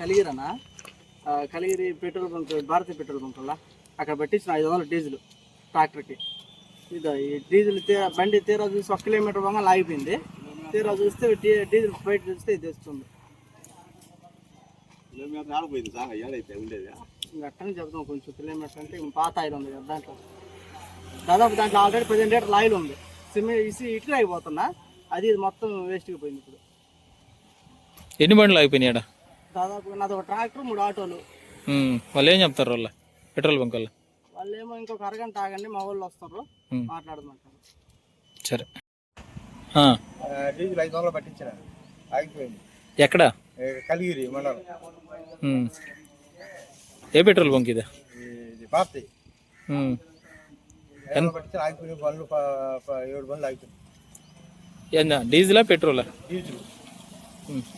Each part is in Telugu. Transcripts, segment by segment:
కలిగిరనా? Kaligiri petrol bunk Bharatiya petrol bunk వల్ల అక్కడ పట్టించిన ఐదు వందలు డీజిల్ ట్రాక్టర్కి. ఇది ఈ డీజిల్ తీ బండి తీరా చూసి ఒక కిలోమీటర్ పోగా ఆగిపోయింది. తీరా చూస్తే డీ- డీజిల్ బయట చూస్తే ఇది తెస్తుంది కిలోమీటర్ ఆడిపోయింది సార్ ఏడైతే ఉండేది. ఇంకా అట్టని చెప్తాం కొంచెం కిలోమీటర్ అంటే ఇంక పాత ఆయిల్ ఉంది కదా దాంట్లో. దాదాపు దాంట్లో ఆల్రెడీ పదిహేను లీటర్ల ఆయిల్ ఉంది. సిమెంట్ ఇసి ఇటుక అయిపోతున్నా అది ఇది మొత్తం వేస్ట్గా పోయింది ఇప్పుడు. ఎన్ని బండ్లు అయిపోయినాయి ఆడ దాదాపు నాది ఒక ట్రాక్టర్ మూడు ఆటోలు. వాళ్ళు ఏం చెప్తారు వాళ్ళ? పెట్రోల్ బంక్ వాళ్ళు వాళ్ళు ఏమో ఇంకొక అరగంట ఆగండి మా వాళ్ళు వస్తారు. మాట్లాడమంటారు. సరే. ఆ, డీజిల్ ఐదు వందలు పట్టించిన. ఆగిపోయింది. ఎక్కడ? ఏ, కలిగిరి మండలం. ఏ పెట్రోల్ బంక్ ఇది? వందలు పట్టించిన ఆగిపోయిన బండ్లు ఏడు బండ్లు ఆగిపోయింది ఏందా? డీజిలా పెట్రోలా? డీజిల్.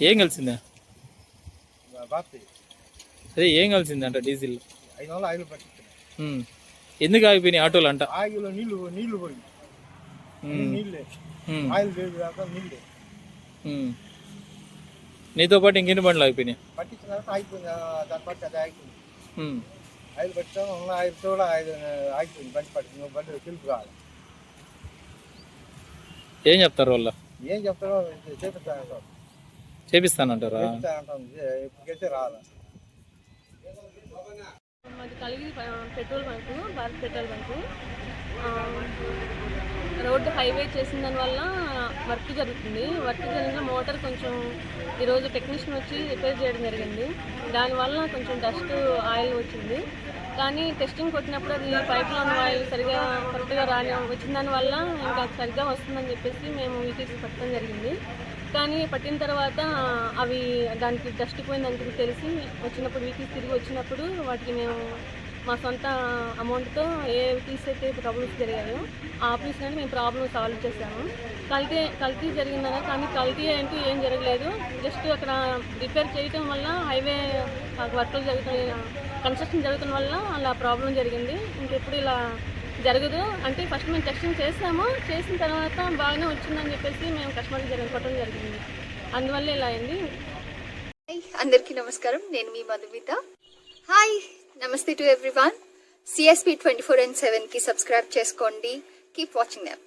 ఏం కలిసిందా? పార్టీ అదే ఏం కలిసింది అంట డీజిల్? ఐదు వందలు ఆయిల్ పట్టించిన. ఎందుకు ఆగిపోయినాయి ఆటోలు అంట ఆయిల్లో నీళ్ళు నీళ్ళు పోయి. నీళ్ళే. ఆయిల్ లేదు కాక నీళ్ళే. నీతో పాటు ఇంకెన్ని బండ్లు ఆగిపోయినాయి? పట్టించిన తర్వాత ఆగిపోయింది. ఆ, దాన్ని బట్టి అది ఆగిపోయింది. ఆయిల్ పట్టించాము ఉన్న ఆయిల్ కూడా ఆయిల్ ఆగిపోయింది. బండి పట్టింది. బండి తెలుపు కావాలి ఏం చెప్తారు వాళ్ళ? ఏం చెప్తారో చేపిస్తానంటాం చేపిస్తానంటారా? ఇప్పటికైతే రాదా మాది కలిగి petrol bunk Bharat petrol bunk. Road highway చేసిన దానివల్ల వర్క్ జరుగుతుంది. వర్క్ జరిగిన మోటార్ కొంచెం ఈరోజు టెక్నీషియన్ వచ్చి రిపేర్ చేయడం జరిగింది. దానివల్ల కొంచెం డస్ట్ ఆయిల్ వచ్చింది. కానీ టెస్టింగ్ కొట్టినప్పుడు అది పైప్ లైన్ ఆయిల్ సరిగా కరెక్ట్గా రాని వచ్చిన దానివల్ల ఇంకా సరిగ్గా వస్తుందని చెప్పేసి మేము వీటికి పెట్టడం జరిగింది. కానీ పట్టిన తర్వాత అవి దానికి డస్ట్ పోయిందని తెలిసి వచ్చినప్పుడు వీటికి తిరిగి వచ్చినప్పుడు వాటికి మేము మా సొంత అమౌంట్తో ఏ పీస్ అయితే ప్రాబ్లమ్స్ జరిగాయో ఆ పీస్ నుండి మేము ప్రాబ్లమ్ సాల్వ్ చేశాము. కల్తీ కల్తీ జరిగిందనే కానీ కల్తీ అంటూ ఏం జరగలేదు. జస్ట్ అక్కడ రిపేర్ చేయటం వల్ల హైవే వర్కులు జరుగుతున్న కన్స్ట్రక్షన్ జరుగుతున్న వల్ల అలా ప్రాబ్లం జరిగింది. ఇంకెప్పుడు ఇలా జరగదు. అంటే ఫస్ట్ మేము టెస్టింగ్ చేసాము. చేసిన తర్వాత బాగానే వచ్చిందని చెప్పేసి మేము కస్టమర్కి జరిగి జరిగింది. అందువల్ల ఇలా అయింది. హాయ్ అందరికీ నమస్కారం. నేను మీ మధుమిత. హాయ్ నమస్తే to everyone CSP twenty four and సెవెన్కి సబ్స్క్రైబ్ చేసుకోండి. Keep watching them